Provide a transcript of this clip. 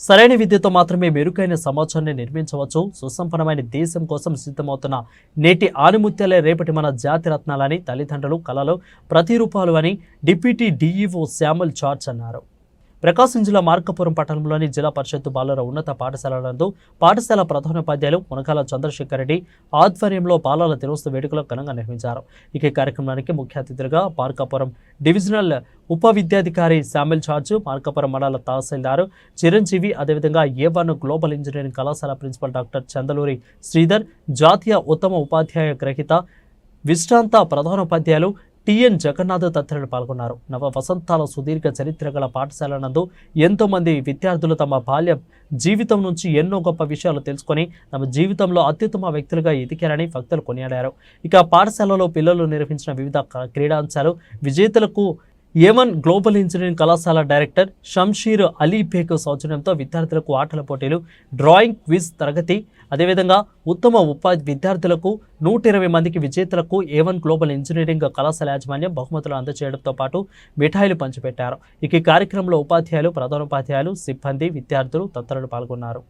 సరైన విద్యతో మాత్రమే మెరుగైన సమాజాన్ని నిర్మించవచ్చు. సుసంపన్నమైన దేశం కోసం సిద్ధమవుతున్న నేటి ఆనిముత్యాలే రేపటి మన జాతి రత్నాలని తల్లిదండ్రులు కళలు ప్రతిరూపాలు అని డిప్యూటీ డీఈఓ శ్యామల్ జార్జ్ అన్నారు. ప్రకాశం జిల్లా మార్కపురం పట్టణంలోని జిల్లా పరిషత్తు బాలుర ఉన్నత పాఠశాల నందు పాఠశాల ప్రధానోపాధ్యాయులు మునకాల చంద్రశేఖర్ రెడ్డి ఆధ్వర్యంలో బాలల దినోత్సవ వేడుకలు ఘనంగా నిర్వహించారు. ఇక ఈ కార్యక్రమానికి ముఖ్య అతిథులుగా మార్కాపురం డివిజనల్ ఉప విద్యాధికారి శామిల్ చార్జ్ మార్కాపురం మండల తహసీల్దార్ చిరంజీవి అదేవిధంగా ఏ వన్ గ్లోబల్ ఇంజనీరింగ్ కళాశాల ప్రిన్సిపల్ డాక్టర్ చందలూరి శ్రీధర్ జాతీయ ఉత్తమ ఉపాధ్యాయ గ్రహీత విశ్రాంత ప్రధానోపాధ్యాయులు టిఎన్ జగన్నాథ్ తదితరులు పాల్గొన్నారు. నవ వసంతాల సుదీర్ఘ చరిత్ర గల పాఠశాల నందు ఎంతోమంది విద్యార్థులు తమ బాల్య జీవితం నుంచి ఎన్నో గొప్ప విషయాలు తెలుసుకొని తమ జీవితంలో అత్యుత్తమ వ్యక్తులుగా ఎదిగారని భక్తులు కొనియాడారు. ఇక పాఠశాలలో పిల్లలు నిర్వహించిన వివిధ క- క్రీడాంశాలు విజేతలకు ఏవన్ గ్లోబల్ ఇంజనీరింగ్ కళాశాల డైరెక్టర్ షంషీర్ అలీ బేగ్ సౌజన్యంతో విద్యార్థులకు ఆటల పోటీలు డ్రాయింగ్ క్విజ్ తరగతి. అదేవిధంగా ఉత్తమ ఉపాధి విద్యార్థులకు నూట ఇరవై మందికి విజేతలకు ఏవన్ గ్లోబల్ ఇంజనీరింగ్ కళాశాల యాజమాన్యం బహుమతులు అందజేయడంతో పాటు మిఠాయిలు పంచిపెట్టారు. ఇక ఈ కార్యక్రమంలో ఉపాధ్యాయులు ప్రధానోపాధ్యాయులు సిబ్బంది విద్యార్థులు తదితరులు పాల్గొన్నారు.